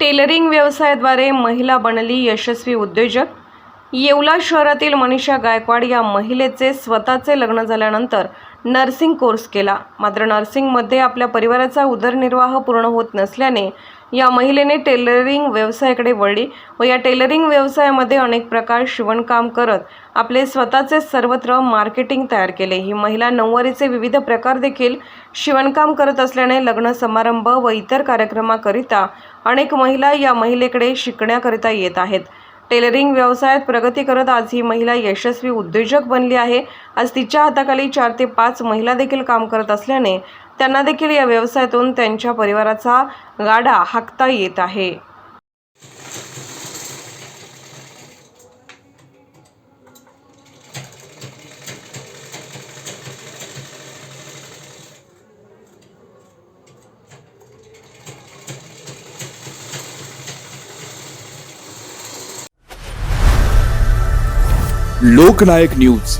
Tailoring व्यवसायाद्वारे महिला बनली यशस्वी उद्योजक. येवला शहरातील मनीषा गायकवाड या महिलेचे स्वतःचे लग्न झाल्यानंतर नर्सिंग कोर्स केला. मात्र नर्सिंगमध्ये आपल्या परिवाराचा उदरनिर्वाह पूर्ण होत नसल्याने या महिलेने टेलरिंग व्यवसायाकडे वळली व या टेलरिंग व्यवसायामध्ये अनेक प्रकार शिवणकाम करत आपले स्वतःचे सर्वत्र मार्केटिंग तयार केले. ही महिला नऊवारीचे विविध प्रकार देखील शिवणकाम करत असल्याने लग्न समारंभ व इतर कार्यक्रमाकरिता अनेक महिला या महिलेकडे शिकण्याकरिता येत आहेत. टेलरिंग व्यवसायात प्रगती करत आज ही महिला यशस्वी उद्योजक बनली आहे. आज तिच्या हाताखाली चार ते पाच महिला देखील काम करत असल्याने त्यांना देखील या व्यवसायातून त्यांच्या परिवाराचा गाडा हाकता येत आहे. लोकनायक न्यूज.